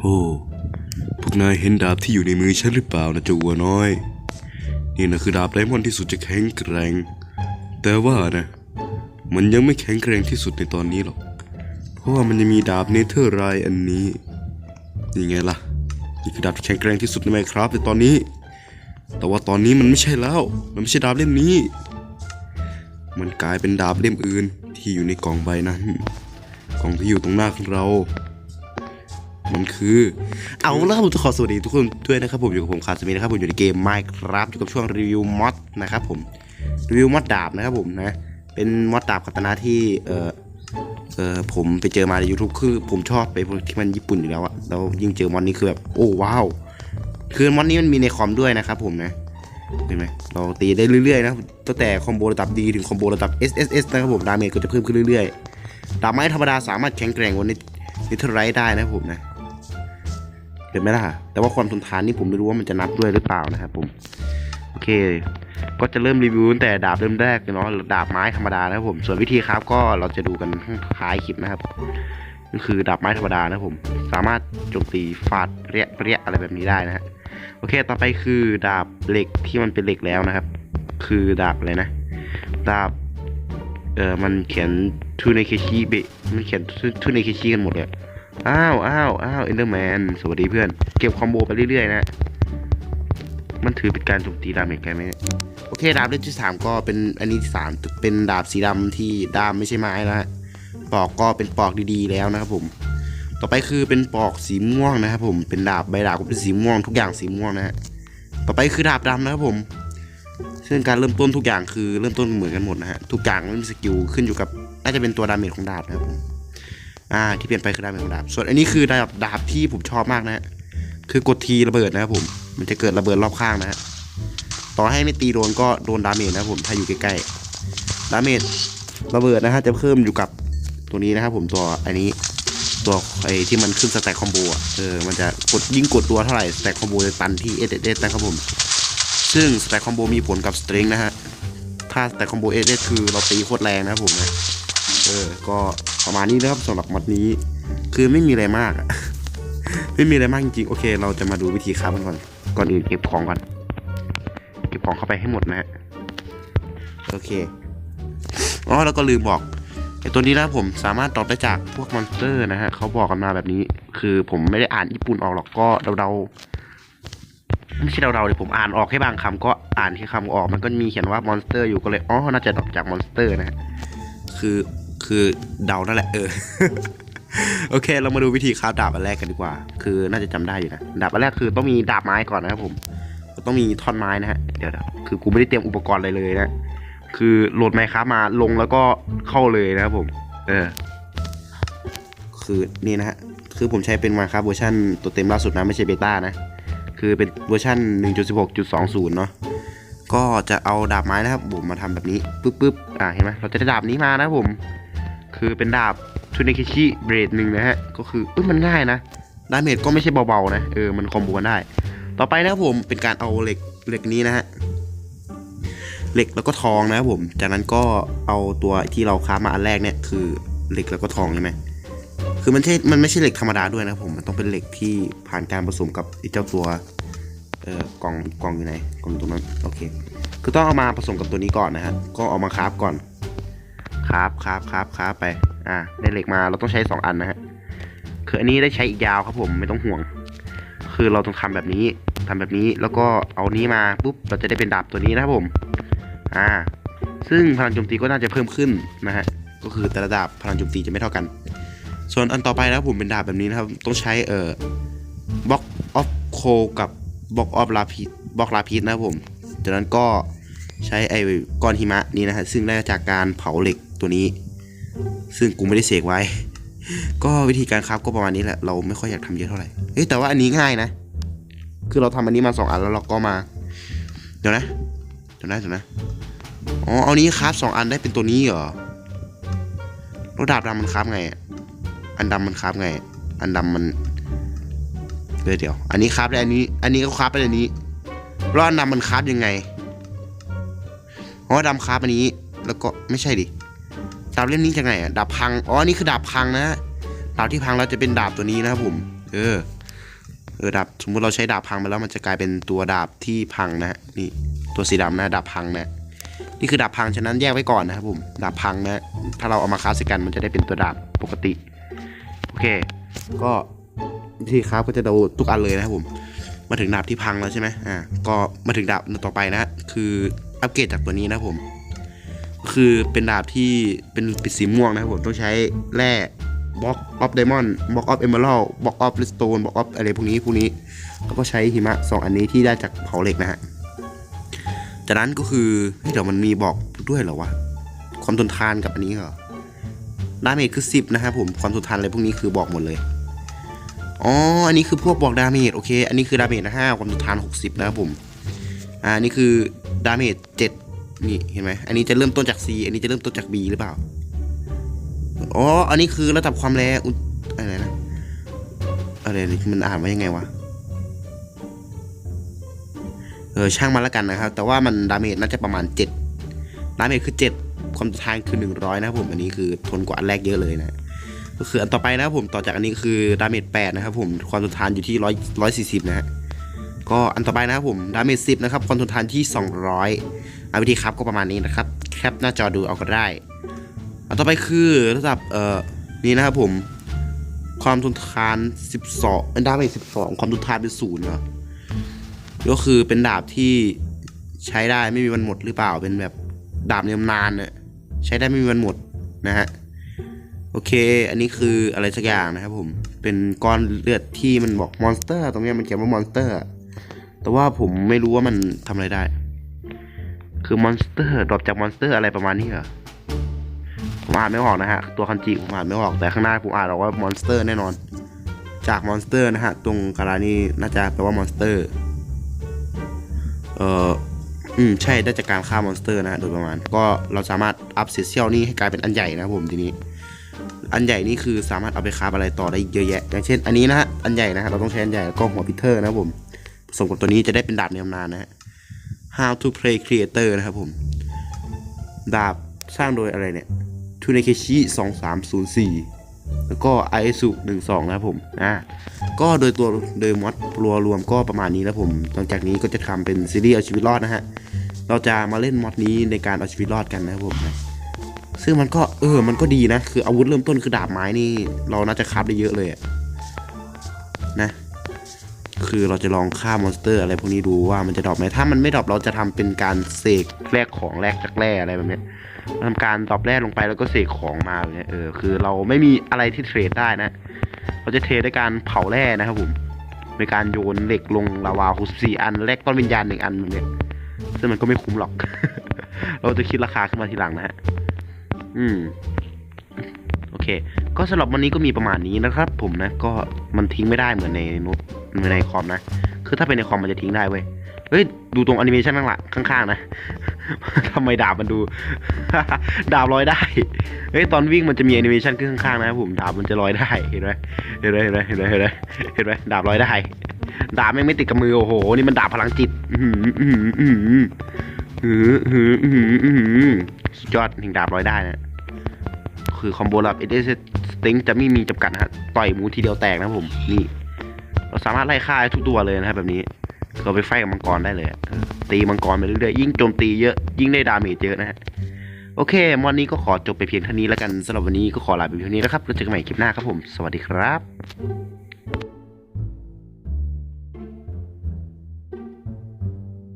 โอ้พวกนายเห็นดาบที่อยู่ในมือฉันหรือเปล่านะเจ้าวัวน้อย นี่นะคือดาบไดมอนด์ที่สุดจะแข็งแกร่ง แต่ว่านะ มันยังไม่แข็งแกร่งที่สุดในตอนนี้หรอก เพราะว่ามันยังมีดาบเนเธอร์ไรอันนี้นี่ไงล่ะ นี่คือดาบที่แข็งแกร่งที่สุดในไมครับในตอนนี้ แต่ว่าตอนนี้มันไม่ใช่แล้ว มันไม่ใช่ดาบเล่มนี้ มันกลายเป็นดาบเล่มอื่นที่อยู่ในกล่องใบนั้น กล่องที่อยู่ตรงหน้าของเรา มันคือ เอาละครับผมจะขอสวัสดีทุกคนด้วยนะครับผมอยู่กับผมคาสมีนะครับผมอยู่ในเกม Minecraft อยู่กับช่วงรีวิวมอดนะครับผมรีวิวมอดดาบนะครับผมนะเป็นมอดดาบคาตนะที่เออเออผมไปเจอมาใน YouTube คือผมชอบไปพวกที่มันญี่ปุ่นอยู่แล้วอะแล้วยิ่งเจอมอดนี้คือแบบโอ้ว้าวคือมอดนี้มันมีในคอมด้วยนะครับผมนะเห็นไหมเราตีได้เรื่อยๆนะตั้งแต่คอมโบระดับดีถึงคอมโบระดับ SSS นะครับผมดาเมจก็จะเพิ่มขึ้นเรื่อยๆดาบไม้ธรรมดาสามารถแข็งแกร่งกว่านินิทรไรได้นะผมนะ เห็นไหมล่ะ แต่ว่าความทนทานนี่ผมไม่รู้ว่ามันจะนับด้วยหรือเปล่านะครับผม โอเค ก็จะเริ่มรีวิวตั้งแต่ดาบเริ่มแรกเลยเนาะ ดาบไม้ธรรมดานะครับผม ส่วนวิธีครับก็เราจะดูกันท้ายคลิปนะครับก็คือดาบไม้ธรรมดานะครับผม สามารถโจมตีฟาดเปรี้ยเปรี้ยอะไรแบบนี้ได้นะฮะ โอเค ต่อไปคือดาบเหล็กที่มันเป็นเหล็กแล้วนะครับ คือดาบอะไรนะ ดาบ เออมันเขียนทูเนเคชิเบมันเขียนทูเนเคชิกันหมดเลย อ้าวอ้าวอ้าวเอนเดอร์แมนสวัสดีเพื่อน เก็บคอมโบไปเรื่อยๆนะ มันถือเป็นการโจมตีดาเมจกันไหมโอเค ดาบเล่มที่สามก็เป็นอันนี้ที่สามเป็นดาบสีดำที่ดามไม่ใช่ไม้แล้วฮะปอกก็เป็นปอกดีๆแล้วนะครับผม ต่อไปคือเป็นปอกสีม่วงนะครับผม เป็นดาบใบดาบก็เป็นสีม่วงทุกอย่างสีม่วงนะฮะ ต่อไปคือดาบดำนะครับผม ซึ่งการเริ่มต้นทุกอย่างคือเริ่มต้นเหมือนกันหมดนะฮะ ทุกอย่างมันมีสกิลขึ้นอยู่กับน่าจะเป็นตัวดาเมจของดาบนะครับผม อ่าที่เปลี่ยนไปคือดาบของดาบ ส่วนอันนี้คือดาบดาบที่ผมชอบมากนะฮะคือกดทีระเบิดนะครับผม มันจะเกิดระเบิดรอบข้างนะฮะต่อให้ไม่ตีโดนก็โดนดาเมจนะผมถ้าอยู่ใกล้ๆดาเมจระเบิดนะฮะจะเพิ่มอยู่กับตัวนี้นะครับผมตัวอันนี้ตัวไอ้ที่มันขึ้นสแต็กคอมโบอะเออมันจะกดยิ่งกดตัวเท่าไหร่สแต็กคอมโบจะตันที่เอสเอสนะครับผมซึ่งสแต็กคอมโบมีผลกับสตริงนะฮะถ้าสแต็กคอมโบเอสเอสคือเราตีโคตรแรงนะครับผมนะเออก็ ประมาณนี้นะครับสำหรับมัดนี้ คือไม่มีอะไรมากอะไม่มีอะไรมากจริงๆ โอเค เราจะมาดูวิธีค้ามันก่อน ก่อนอื่นเก็บของก่อน เก็บของเข้าไปให้หมดนะฮะ โอเค อ๋อ แล้วก็ลืมบอกไอ้ตัวนี้นะผมสามารถตอบได้จากพวกมอนสเตอร์นะฮะเขาบอกกันมาแบบนี้ คือผมไม่ได้อ่านญี่ปุ่นออกหรอก ก็เดาๆไม่ใช่เดาๆเลยผมอ่านออกแค่บางคำก็อ่านแค่คำออก มันก็มีเขียนว่ามอนสเตอร์อยู่ก็เลย อ๋อ น่าจะดอกจากมอนสเตอร์นะฮะ คือ คือเดานั่นแหละเออ โอเค เรามาดูวิธีคราฟดาบอันแรกกันดีกว่า คือน่าจะจำได้อยู่นะ ดาบอันแรกคือต้องมีดาบไม้ก่อนนะครับผม ต้องมีท่อนไม้นะฮะ เดี๋ยวคือกูไม่ได้เตรียมอุปกรณ์อะไรเลยนะ คือโหลดไมค์ครับมาลงแล้วก็เข้าเลยนะครับผม เออ คือนี่นะฮะ คือผมใช้เป็นมาครับเวอร์ชันตัวเต็มล่าสุดนะไม่ใช่เบต้านะ คือเป็นเวอร์ชัน1.16.20 เนาะก็จะเอาดาบไม้นะครับผมมาทำแบบนี้ปึ๊บปึ๊บอ่าเห็นไหมเราจะได้ดาบนี้มานะครับผม คือเป็นดาบทูเนคิชิเบรดหนึ่งนะฮะ ก็คือเอ้ยมันง่ายนะดาเมจก็ไม่ใช่เบาๆนะ เออ มันคอมโบกันได้ ต่อไปนะครับผมเป็นการเอาเหล็กเหล็กนี้นะฮะ เหล็กแล้วก็ทองนะครับผม จากนั้นก็เอาตัวที่เราค้ามาอันแรกเนี่ยคือเหล็กแล้วก็ทองใช่ไหมคือมันใช่ มันไม่ใช่เหล็กธรรมดาด้วยนะผม มันต้องเป็นเหล็กที่ผ่านการผสมกับไอ้เจ้าตัว เอ่อกล่องกล่องอยู่ไหนกล่องตรงนั้น โอเค คือต้องเอามาผสมกับตัวนี้ก่อนนะฮะ ก็เอามาคราฟก่อน คราฟคราฟคราฟคราฟไป อ่า ได้เหล็กมาเราต้องใช้สองอันนะฮะคืออันนี้ได้ใช้อีกยาวครับผมไม่ต้องห่วง คือเราต้องทำแบบนี้ทำแบบนี้แล้วก็เอานี้มาปุ๊บเราจะได้เป็นดาบตัวนี้นะครับผม อ่า ซึ่งพลังโจมตีก็น่าจะเพิ่มขึ้นนะฮะก็คือแต่ละดาบพลังโจมตีจะไม่เท่ากัน ส่วนอันต่อไปนะครับผมเป็นดาบแบบนี้นะครับต้องใช้เอ่อบล็อกออฟโคกับบล็อกออฟลาพิสบล็อกลาพิสนะครับผมจากนั้นก็ใช้ไอ้ก้อนหิมะนี้นะฮะซึ่งได้จากการเผาเหล็ก ตัวนี้ ซึ่งกูไม่ได้เสกไว้ ก็วิธีการคราฟก็ประมาณนี้แหละ เราไม่ค่อยอยากทำเยอะเท่าไหร่เฮ้ยแต่ว่าอันนี้ง่ายนะ คือเราทำอันนี้มาสองอันแล้วเราก็มา เดี๋ยวนะ เดี๋ยวนะเดี๋ยวนะ อ๋อ เอานี้คราฟสองอันได้เป็นตัวนี้เหรอแล้วดาบดำมันคราฟไง อันดำมันคราฟไง อันดำมันเดี๋ยวเดี๋ยว อันนี้คราฟได้ อันนี้ อันนี้ก็คราฟได้อันนี้แล้วอันดำมันคราฟยังไงอ๋อดำคราฟอันนี้ แล้วก็ไม่ใช่ดิ ดาบเล่มนี้จะไงอะดาบพังอ๋อนี่คือดาบพังนะดาบที่พังแล้วจะเป็นดาบตัวนี้นะครับผม เออเออดาบสมมุติเราใช้ดาบพังไปแล้วมันจะกลายเป็นตัวดาบที่พังนะฮะนี่ตัวสีดำนะดาบพังนะ นี่คือดาบพังฉะนั้นแยกไว้ก่อนนะครับผมดาบพังนะถ้าเราเอามาคราฟใส่กันมันจะได้เป็นตัวดาบปกติโอเค ก็วิธีคราฟก็จะดูทุกอันเลยนะครับผม มาถึงดาบที่พังแล้วใช่ไหมอ่าก็มาถึงดาบต่อไปนะฮะคืออัปเกรดจากตัวนี้นะครับผม คือเป็นดาบที่เป็นปิดสีม่วงนะครับผมต้องใช้แร่บล็อกออฟไดมอนด์บล็อกออฟเอเมอรัลบล็อกออฟลิสโตนบล็อกออฟอะไรพวกนี้พวกนี้แล้วก็ใช้หิมะสองอันนี้ที่ได้จากเผาเหล็กนะฮะจากนั้นก็คือเฮ้ยเดี๋ยวมันมีบอกด้วยเหรอวะความทนทานกับอันนี้เหรอดาเมจคือ 10 นะครับผมความทนทานอะไรพวกนี้คือบอกหมดเลยอ๋ออันนี้คือพวกบอกดาเมจโอเค อันนี้คือดาเมจนะห้าความทนทาน 60 นะครับผมอ่านนี้คือดาเมจ7 นี่เห็นไหมอันนี้จะเริ่มต้นจาก C อันนี้จะเริ่มต้นจาก B หรือเปล่า อ๋อ อันนี้คือระดับความแรงอะไรนะอะไรมันอ่านว่ายังไงวะ เออช่างมันแล้วกันนะครับ แต่ว่ามันดาเมจน่าจะประมาณ 7 ดาเมจคือ 7 ความทนทานคือ 100 นะครับผม อันนี้คือทนกว่าอันแรกเยอะเลยนะ ก็คืออันต่อไปนะครับผม ต่อจากอันนี้คือดาเมจ8นะครับผม ความทนทานอยู่ที่100 140 นะฮะ ก็อันต่อไปนะครับผม ดาเมจ10 นะครับ ความทนทานที่ 200 เอาวิธีครับก็ประมาณนี้นะครับ แคปหน้าจอดูเอาก็ได้อันต่อไปคือระดับเอ่อนี่นะครับผม ความทนทาน 12เป็นดาเมจ12 ความทนทานเป็นศูนย์เหรอก็คือเป็นดาบที่ใช้ได้ไม่มีวันหมดหรือเปล่าเป็นแบบดาบในตำนานเนี่ยใช้ได้ไม่มีวันหมดนะฮะโอเค อันนี้คืออะไรสักอย่างนะครับผม เป็นก้อนเลือดที่มันบอกมอนสเตอร์ ตรงนี้มันเขียนว่ามอนสเตอร์ แต่ว่าผมไม่รู้ว่ามันทำอะไรได้ คือมอนสเตอร์ดรอปจากมอนสเตอร์อะไรประมาณนี้เหรอผมอ่านไม่ออกนะฮะ ตัวคันจิผมอ่านไม่ออกแต่ข้างหน้าผมอ่านออกว่ามอนสเตอร์แน่นอน จากมอนสเตอร์นะฮะ ตรงกาลานี่น่าจะแปลว่ามอนสเตอร์ เอ่อ อืม ใช่ได้จากการฆ่ามอนสเตอร์นะฮะ โดยประมาณ ก็เราสามารถอัพเซเชียลนี่ให้กลายเป็นอันใหญ่นะครับผมทีนี้ อันใหญ่นี่คือสามารถเอาไปคราฟอะไรต่อได้เยอะแยะ อย่างเช่น อันนี้นะฮะ อันใหญ่นะฮะ เราต้องใช้อันใหญ่แล้วก็หัวพิเทอร์นะครับผมผสมกับตัวนี้จะได้เป็นดาบในตำนานนะฮะ How to play creator นะครับผม ดาบสร้างโดยอะไรเนี่ย t u n e k e s h i 2304 แล้วก็ ISU 12 นะครับผม อ่า ก็โดยตัวโดยมอดรวรวมก็ประมาณนี้แล้วผม หลังจากนี้ก็จะทำเป็นซีรีส์เอาชีวิตรอดนะฮะ เราจะมาเล่นมอดนี้ในการเอาชีวิตรอดกันนะครับผมนะซึ่งมันก็เออ มันก็ดีนะ คืออาวุธเริ่มต้นคือดาบไม้นี่ เราน่าจะคราฟได้เยอะเลยอะ คือเราจะลองฆ่ามอนสเตอร์อะไรพวกนี้ดูว่ามันจะดรอปไหมถ้ามันไม่ดรอปเราจะทำเป็นการเสกแลกของแลกจากแร่อะไรแบบนี้ยทำการดรอปแร่ลงไปแล้วก็เสกของมาแบบเนี้ยเออคือเราไม่มีอะไรที่เทรดได้นะ เราจะเทรดด้วยการเผาแร่นะครับผมในการโยนเหล็กลงลาวาหกสี่อันแลกต้นวิญญาณหนึ่งอันแบบเนี้ยซึ่งมันก็ไม่คุ้มหรอก เราจะคิดราคาขึ้นมาทีหลังนะฮะอืม เคก็สำหรับวันนี้ก็มีประมาณนี้นะครับผมนะก็มันทิ้งไม่ได้เหมือนในโน้ตเหมือนในคอมนะ คือถ้าเป็นในคอมมันจะทิ้งได้เว้ยเฮ้ยดูตรงแอนิเมชันข้างหลังข้างๆ นะทำไมดาบมันดู ดาบลอยได้เฮ้ยตอนวิ่งมันจะมีแอนิเมชันขึ้นข้างๆนะครับผมดาบมันจะลอยได้เห็นไหมเห็นไหมเห็นไหมเห็นไหมเห็นไหมเห็นไหมดาบลอยได้ดาบแม่งไม่ติดกับมือโอ้โหนี่มันดาบพลังจิตอื้อหืออื้อหืออื้อหืออื้อหืออื้อหืออื้อหือสุดยอดถึงดาบลอยได้นะ คือคอมโบลับเอเดสติงจะไม่มีจำกัดนะฮะต่อยหมูทีเดียวแตกนะผมนี่ เราสามารถไล่ฆ่าทุกตัวเลยนะครับแบบนี้เราไปไฟกับมังกรได้เลย ตีมังกรไปเรื่อยๆ ยิ่งโจมตีเยอะ ยิ่งได้ดาเมจเยอะนะฮะ โอเควันนี้ก็ขอจบไปเพียงเท่านี้แล้วกันสำหรับวันนี้ก็ขอลาไปเพียงเท่านี้นะครับ แล้วเจอกันใหม่คลิปหน้าครับผม สวัสดีครับ